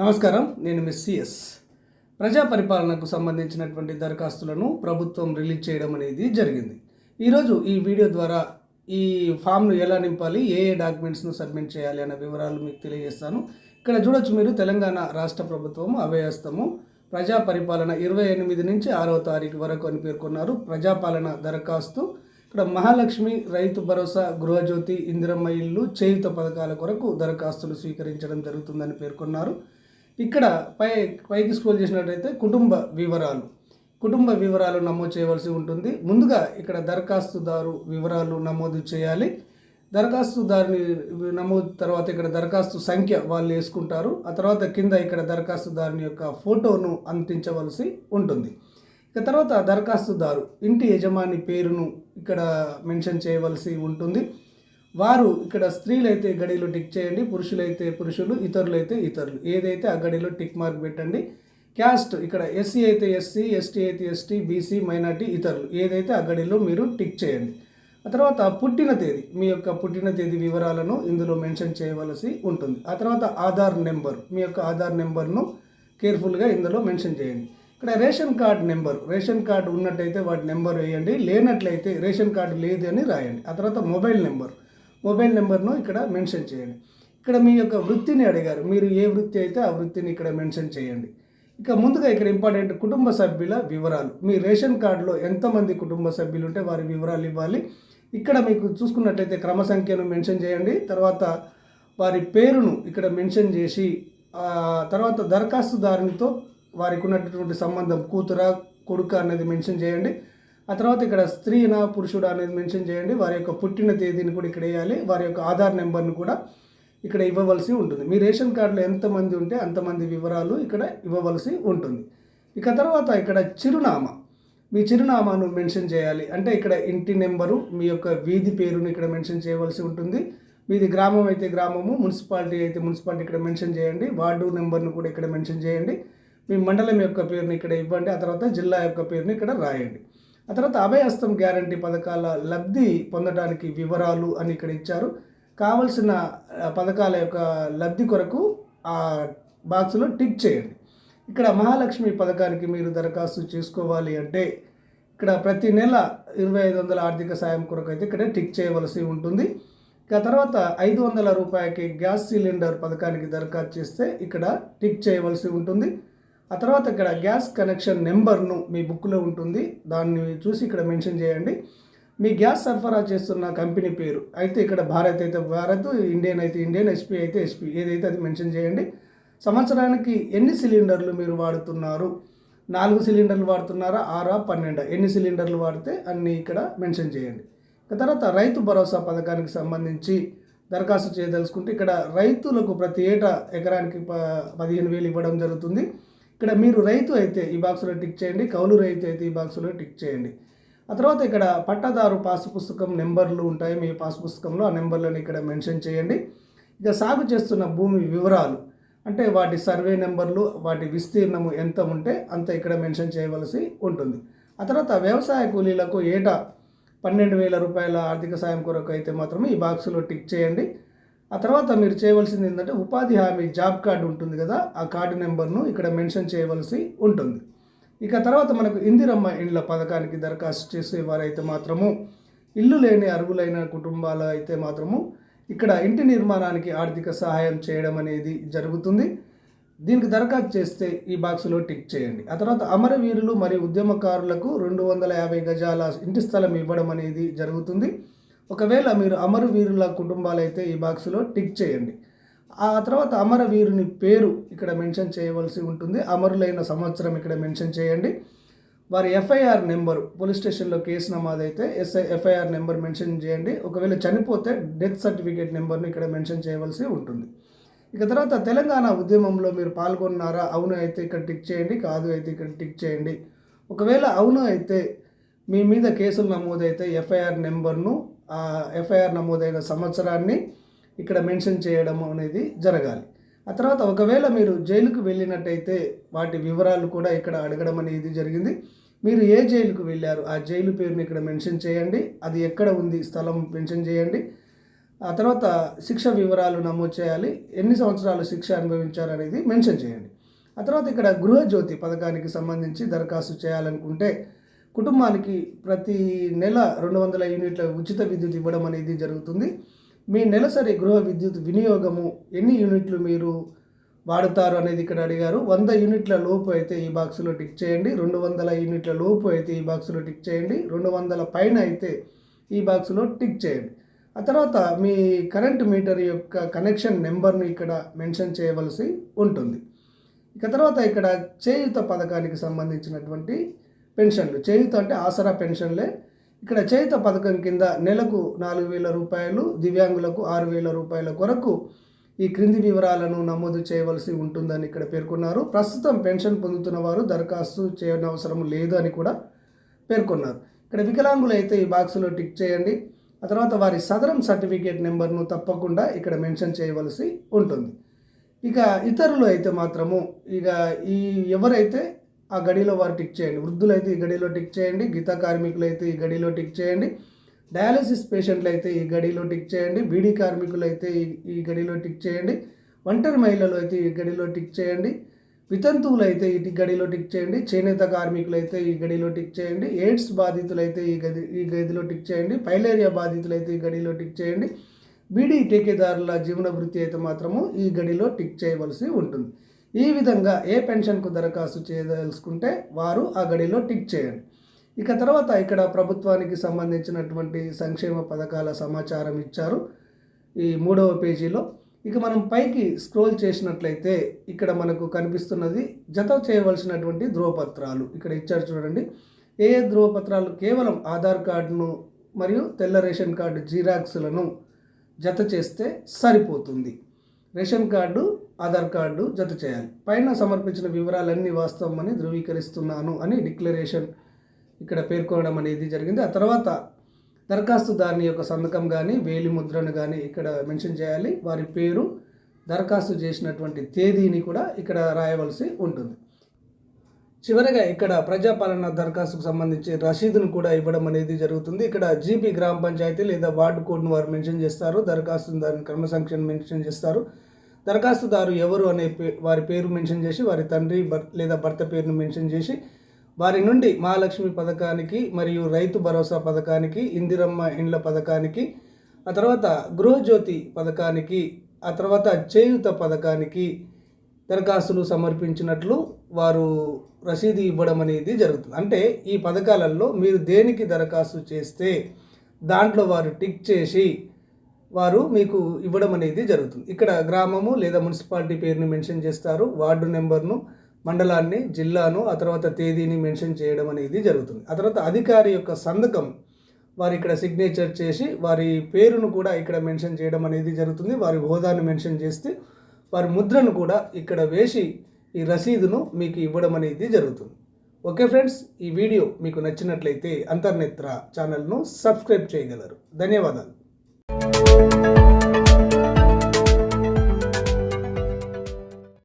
నమస్కారం నేను miss CS. ప్రజా పరిపాలనకు సంబంధించినటువంటి దరఖాస్తులను ప్రభుత్వం రిలీజ్ చేయడం అనేది జరిగింది. ఈరోజు ఈ వీడియో ద్వారా ఈ ఫామ్ను ఎలా నింపాలి ఏ ఏ డాక్యుమెంట్స్ను సబ్మిట్ చేయాలి అనే వివరాలు మీకు తెలియజేస్తాను. ఇక్కడ చూడొచ్చు మీరు తెలంగాణ రాష్ట్ర ప్రభుత్వం అభయస్తము ప్రజా పరిపాలన ఇరవై ఎనిమిది నుంచి ఆరవ తారీఖు వరకు అని పేర్కొన్నారు ప్రజాపాలన దరఖాస్తు. ఇక్కడ మహాలక్ష్మి రైతు భరోసా గృహజ్యోతి ఇందిరమ్మ ఇల్లు చేయుత పథకాల కొరకు దరఖాస్తులు స్వీకరించడం జరుగుతుందని పేర్కొన్నారు. ఇక్కడ పై పైకి స్క్రోల్ చేసినట్లయితే కుటుంబ వివరాలు. కుటుంబ వివరాలు నమోదు చేయవలసి ఉంటుంది. ముందుగా ఇక్కడ దరఖాస్తుదారు వివరాలు నమోదు చేయాలి. దరఖాస్తుదారుని నమోదు తర్వాత ఇక్కడ దరఖాస్తు సంఖ్య వాళ్ళు వేసుకుంటారు. ఆ తర్వాత కింద ఇక్కడ దరఖాస్తుదారుని యొక్క ఫోటోను అందించవలసి ఉంటుంది. ఇక తర్వాత దరఖాస్తుదారు ఇంటి యజమాని పేరును ఇక్కడ మెన్షన్ చేయవలసి ఉంటుంది. వారు ఇక్కడ స్త్రీలైతే గడిలో టిక్ చేయండి పురుషులైతే పురుషులు ఇతరులైతే ఇతరులు. ఏదైతే ఆ గడిలో టిక్ మార్క్ పెట్టండి క్యాస్ట్ ఇక్కడ ఎస్సీ అయితే ఎస్సీ ఎస్టీ అయితే ఎస్టీ బీసీ మైనార్టీ ఇతరులు. ఏదైతే ఆ గడిలో మీరు టిక్ చేయండి. ఆ తర్వాత పుట్టిన తేదీ మీ యొక్క పుట్టిన తేదీ వివరాలను ఇందులో మెన్షన్ చేయవలసి ఉంటుంది. ఆ తర్వాత ఆధార్ నెంబర్ మీ యొక్క ఆధార్ నెంబర్ను కేర్ఫుల్గా ఇందులో మెన్షన్ చేయండి. ఇక్కడ ration card number ration card ఉన్నట్టయితే వాటి నెంబర్ వేయండి లేనట్లయితే రేషన్ కార్డు లేదు అని రాయండి. ఆ తర్వాత మొబైల్ నెంబర్ మొబైల్ నెంబర్ను ఇక్కడ మెన్షన్ చేయండి. ఇక్కడ మీ యొక్క వృత్తిని అడిగారు. మీరు ఏ వృత్తి అయితే ఆ వృత్తిని ఇక్కడ మెన్షన్ చేయండి. ఇక ముందుగా ఇక్కడ ఇంపార్టెంట్ కుటుంబ సభ్యుల వివరాలు. మీ రేషన్ కార్డులో ఎంతమంది కుటుంబ సభ్యులు ఉంటే వారి వివరాలు ఇవ్వాలి. ఇక్కడ మీకు చూసుకున్నట్లయితే క్రమ సంఖ్యను మెన్షన్ చేయండి. తర్వాత వారి పేరును ఇక్కడ మెన్షన్ చేసి తర్వాత దరఖాస్తుదారునితో వారికి ఉన్నటువంటి సంబంధం కూతుర కొడుక అనేది మెన్షన్ చేయండి. ఆ తర్వాత ఇక్కడ స్త్రీనా పురుషుడా అనేది మెన్షన్ చేయండి. వారి యొక్క పుట్టిన తేదీని కూడా ఇక్కడ వేయాలి. వారి యొక్క ఆధార్ నెంబర్ను కూడా ఇక్కడ ఇవ్వవలసి ఉంటుంది. మీ రేషన్ కార్డులో ఎంతమంది ఉంటే అంతమంది వివరాలు ఇక్కడ ఇవ్వవలసి ఉంటుంది. ఇక తర్వాత ఇక్కడ చిరునామా. మీ చిరునామాను మెన్షన్ చేయాలి. అంటే ఇక్కడ ఇంటి నెంబరు మీ యొక్క వీధి పేరును ఇక్కడ మెన్షన్ చేయవలసి ఉంటుంది. మీది గ్రామం అయితే గ్రామము మున్సిపాలిటీ అయితే మున్సిపాలిటీ ఇక్కడ మెన్షన్ చేయండి. వార్డు నెంబర్ను కూడా ఇక్కడ మెన్షన్ చేయండి. మీ మండలం యొక్క పేరుని ఇక్కడ ఇవ్వండి. ఆ తర్వాత జిల్లా యొక్క పేరుని ఇక్కడ రాయండి. ఆ తర్వాత అభయహస్తం గ్యారంటీ పథకాల లబ్ధి పొందడానికి వివరాలు అని ఇక్కడ ఇచ్చారు. కావలసిన పథకాల యొక్క లబ్ధి కొరకు ఆ బాక్స్లో టిక్ చేయండి. ఇక్కడ మహాలక్ష్మి పథకానికి మీరు దరఖాస్తు చేసుకోవాలి అంటే ఇక్కడ ప్రతి నెల ఇరవై ఐదు వందల ఆర్థిక సాయం కొరకు అయితే ఇక్కడ టిక్ చేయవలసి ఉంటుంది. ఇక తర్వాత ఐదు వందల రూపాయలకి గ్యాస్ సిలిండర్ పథకానికి దరఖాస్తు చేస్తే ఇక్కడ టిక్ చేయవలసి ఉంటుంది. ఆ తర్వాత ఇక్కడ గ్యాస్ కనెక్షన్ నెంబర్ను మీ బుక్లో ఉంటుంది. దాన్ని చూసి ఇక్కడ మెన్షన్ చేయండి. మీ గ్యాస్ సరఫరా చేస్తున్న కంపెనీ పేరు. అయితే ఇక్కడ భారత్ అయితే భారత్ ఇండియన్ అయితే ఇండియన్ ఎస్పీ అయితే ఎస్పీ. ఏదైతే అది మెన్షన్ చేయండి. సంవత్సరానికి ఎన్ని సిలిండర్లు మీరు వాడుతున్నారు? నాలుగు సిలిండర్లు వాడుతున్నారా? ఆరా? పన్నెండు? ఎన్ని సిలిండర్లు వాడితే అన్ని ఇక్కడ మెన్షన్ చేయండి. ఇక తర్వాత రైతు భరోసా పథకానికి సంబంధించి దరఖాస్తు చేయదలుచుకుంటే ఇక్కడ రైతులకు ప్రతి ఏటా ఎకరానికి ప పదిహేను వేలు ఇవ్వడం జరుగుతుంది. ఇక్కడ మీరు రైతు అయితే ఈ బాక్స్లో టిక్ చేయండి కౌలు రైతు అయితే ఈ బాక్స్లో టిక్ చేయండి. ఆ తర్వాత ఇక్కడ పట్టాదారు పాస్ పుస్తకం నెంబర్లు ఉంటాయి మీ పాస్ పుస్తకంలో ఆ నెంబర్లను ఇక్కడ మెన్షన్ చేయండి. ఇక సాగు చేస్తున్న భూమి వివరాలు అంటే వాటి సర్వే నెంబర్లు వాటి విస్తీర్ణము ఎంత ఉంటే అంత ఇక్కడ మెన్షన్ చేయవలసి ఉంటుంది. ఆ తర్వాత వ్యవసాయ కూలీలకు ఏటా పన్నెండు వేల రూపాయల ఆర్థిక సాయం కొరకు అయితే మాత్రమే ఈ బాక్సులో టిక్ చేయండి. ఆ తర్వాత మీరు చేయవలసింది ఏంటంటే ఉపాధి హామీ జాబ్ కార్డు ఉంటుంది కదా ఆ కార్డు నెంబర్ను ఇక్కడ మెన్షన్ చేయవలసి ఉంటుంది. ఇక తర్వాత మనకు ఇందిరమ్మ ఇండ్ల పథకానికి దరఖాస్తు చేసే వారైతే మాత్రము ఇల్లు లేని అర్హులైన కుటుంబాలు అయితే మాత్రము ఇక్కడ ఇంటి నిర్మాణానికి ఆర్థిక సహాయం చేయడం అనేది జరుగుతుంది. దీనికి దరఖాస్తు చేస్తే ఈ బాక్సులో టిక్ చేయండి. ఆ తర్వాత అమరవీరులు మరియు ఉద్యమకారులకు రెండు వందల యాభై గజాల ఇంటి స్థలం ఇవ్వడం అనేది జరుగుతుంది. ఒకవేళ మీరు అమరవీరుల కుటుంబాలైతే ఈ బాక్స్లో టిక్ చేయండి. ఆ తర్వాత అమరవీరుని పేరు ఇక్కడ మెన్షన్ చేయవలసి ఉంటుంది. అమరులైన సంవత్సరం ఇక్కడ మెన్షన్ చేయండి. వారి ఎఫ్ఐఆర్ నెంబరు పోలీస్ స్టేషన్లో కేసు నమోదైతే ఎస్ఐ ఎఫ్ఐఆర్ నెంబర్ మెన్షన్ చేయండి. ఒకవేళ చనిపోతే డెత్ సర్టిఫికేట్ నెంబర్ను ఇక్కడ మెన్షన్ చేయవలసి ఉంటుంది. ఇక తర్వాత తెలంగాణ ఉద్యమంలో మీరు పాల్గొన్నారా? అవును అయితే ఇక్కడ టిక్ చేయండి. కాదు అయితే ఇక్కడ టిక్ చేయండి. ఒకవేళ అవును అయితే మీ మీద కేసులు నమోదైతే ఎఫ్ఐఆర్ నెంబర్ను ఎఫ్ఐఆర్ నమోదైన సంవత్సరాన్ని ఇక్కడ మెన్షన్ చేయడం అనేది జరగాలి. ఆ తర్వాత ఒకవేళ మీరు జైలుకు వెళ్ళినట్టయితే వాటి వివరాలు కూడా ఇక్కడ అడగడం అనేది జరిగింది. మీరు ఏ జైలుకు వెళ్ళారు ఆ జైలు పేరుని ఇక్కడ మెన్షన్ చేయండి అది ఎక్కడ ఉంది స్థలం మెన్షన్ చేయండి. ఆ తర్వాత శిక్ష వివరాలు నమోదు చేయాలి ఎన్ని సంవత్సరాలు శిక్ష అనుభవించారు అనేది మెన్షన్ చేయండి. ఆ తర్వాత ఇక్కడ గృహజ్యోతి పథకానికి సంబంధించి దరఖాస్తు చేయాలనుకుంటే కుటుంబానికి ప్రతి నెల రెండు వందల యూనిట్ల ఉచిత విద్యుత్ ఇవ్వడం అనేది జరుగుతుంది. మీ నెలసరి గృహ విద్యుత్ వినియోగము ఎన్ని యూనిట్లు మీరు వాడుతారు అనేది ఇక్కడ అడిగారు. వంద యూనిట్ల లోపు అయితే ఈ బాక్స్లో టిక్ చేయండి. రెండు వందల యూనిట్ల లోపు అయితే ఈ బాక్స్లో టిక్ చేయండి. రెండు వందల పైన అయితే ఈ బాక్స్లో టిక్ చేయండి. ఆ తర్వాత మీ కరెంట్ మీటర్ యొక్క కనెక్షన్ నెంబర్ను ఇక్కడ మెన్షన్ చేయవలసి ఉంటుంది. ఇక తర్వాత ఇక్కడ చేయుత పథకానికి సంబంధించినటువంటి పెన్షన్లు. చేయుత అంటే ఆసరా పెన్షన్లే. ఇక్కడ చేయుత పథకం కింద నెలకు నాలుగు వేల రూపాయలు దివ్యాంగులకు ఆరు వేల రూపాయల కొరకు ఈ క్రింది వివరాలను నమోదు చేయవలసి ఉంటుందని ఇక్కడ పేర్కొన్నారు. ప్రస్తుతం పెన్షన్ పొందుతున్న వారు దరఖాస్తు చేయనవసరం లేదు అని కూడా పేర్కొన్నారు. ఇక్కడ వికలాంగులు అయితే ఈ బాక్సులో టిక్ చేయండి. ఆ తర్వాత వారి సదరం సర్టిఫికేట్ నెంబర్ను తప్పకుండా ఇక్కడ మెన్షన్ చేయవలసి ఉంటుంది. ఇక ఇతరులు అయితే మాత్రము ఇక ఈ ఎవరైతే ఆ గడిలో వారు టిక్ చేయండి వృద్ధులైతే ఈ గడిలో టిక్ చేయండి గీతా కార్మికులు అయితే ఈ గడిలో టిక్ చేయండి డయాలసిస్ పేషెంట్లు అయితే ఈ గడిలో టిక్ చేయండి బీడీ కార్మికులు అయితే ఈ ఈ గడిలో టిక్ చేయండి ఒంటరి మహిళలు అయితే ఈ గడిలో టిక్ చేయండి వితంతువులు అయితే ఈ గడిలో టిక్ చేయండి చేనేత కార్మికులు అయితే ఈ గడిలో టిక్ చేయండి ఎయిడ్స్ బాధితులు అయితే ఈ గది ఈ గదిలో టిక్ చేయండి ఫైలేరియా బాధితులు అయితే ఈ గడిలో టిక్ చేయండి బీడీ టీకేదారుల జీవన వృత్తి అయితే మాత్రము ఈ గడిలో టిక్ చేయవలసి ఉంటుంది ఈ విధంగా ఏ పెన్షన్కు దరఖాస్తు చేయదలుచుకుంటే వారు ఆ గడిలో టిక్ చేయండి. ఇక తర్వాత ఇక్కడ ప్రభుత్వానికి సంబంధించినటువంటి సంక్షేమ పథకాల సమాచారం ఇచ్చారు ఈ మూడవ పేజీలో. ఇక మనం పైకి స్క్రోల్ చేసినట్లయితే ఇక్కడ మనకు కనిపిస్తున్నది జత చేయవలసినటువంటి ధ్రువపత్రాలు ఇక్కడ ఇచ్చారు చూడండి. ఏ ఏ ధ్రువపత్రాలు కేవలం ఆధార్ కార్డును మరియు తెల్ల రేషన్ కార్డు జీరాక్స్లను జత చేస్తే సరిపోతుంది. రేషన్ కార్డు ఆధార్ కార్డు జత చేయాలి. పైన సమర్పించిన వివరాలన్నీ వాస్తవమని ధృవీకరిస్తున్నాను అని డిక్లరేషన్ ఇక్కడ పేర్కొనడం అనేది జరిగింది. ఆ తర్వాత దరఖాస్తుదారుని యొక్క సంతకం కానీ వేలి ముద్రను కానీ ఇక్కడ మెన్షన్ చేయాలి. వారి పేరు దరఖాస్తు చేసినటువంటి తేదీని కూడా ఇక్కడ రాయవలసి ఉంటుంది. చివరగా ఇక్కడ ప్రజాపాలన దరఖాస్తుకు సంబంధించి రసీదును కూడా ఇవ్వడం అనేది జరుగుతుంది. ఇక్కడ జీపీ గ్రామ పంచాయతీ లేదా వార్డు కోడ్ను వారు మెన్షన్ చేస్తారు. దరఖాస్తుదారుని క్రమ సంఖ్యను మెన్షన్ చేస్తారు. దరఖాస్తుదారు ఎవరు అనే పే వారి పేరు మెన్షన్ చేసి వారి తండ్రి బర్ లేదా భర్త పేరును మెన్షన్ చేసి వారి నుండి మహాలక్ష్మి పథకానికి మరియు రైతు భరోసా పథకానికి ఇందిరమ్మ ఇండ్ల పథకానికి ఆ తర్వాత గృహజ్యోతి పథకానికి ఆ తర్వాత చేయుత పథకానికి దరఖాస్తులు సమర్పించినట్లు వారు రసీదు ఇవ్వడం అనేది జరుగుతుంది. అంటే ఈ పథకాలలో మీరు దేనికి దరఖాస్తు చేస్తే దాంట్లో వారు టిక్ చేసి వారు మీకు ఇవ్వడం అనేది జరుగుతుంది. ఇక్కడ గ్రామము లేదా మున్సిపాలిటీ పేరుని మెన్షన్ చేస్తారు. వార్డు నెంబర్ను మండలాన్ని జిల్లాను ఆ తర్వాత తేదీని మెన్షన్ చేయడం అనేది జరుగుతుంది. ఆ తర్వాత అధికారి యొక్క సంతకం వారు ఇక్కడ సిగ్నేచర్ చేసి వారి పేరును కూడా ఇక్కడ మెన్షన్ చేయడం అనేది జరుగుతుంది. వారి హోదాను మెన్షన్ చేస్తే వారి ముద్రను కూడా ఇక్కడ వేసి ఈ రసీదును మీకు ఇవ్వడం అనేది జరుగుతుంది. ఓకే ఫ్రెండ్స్ ఈ వీడియో మీకు నచ్చినట్లయితే అంతర్నేత్ర ఛానల్ను సబ్స్క్రైబ్ చేయగలరు. ధన్యవాదాలు. Thank you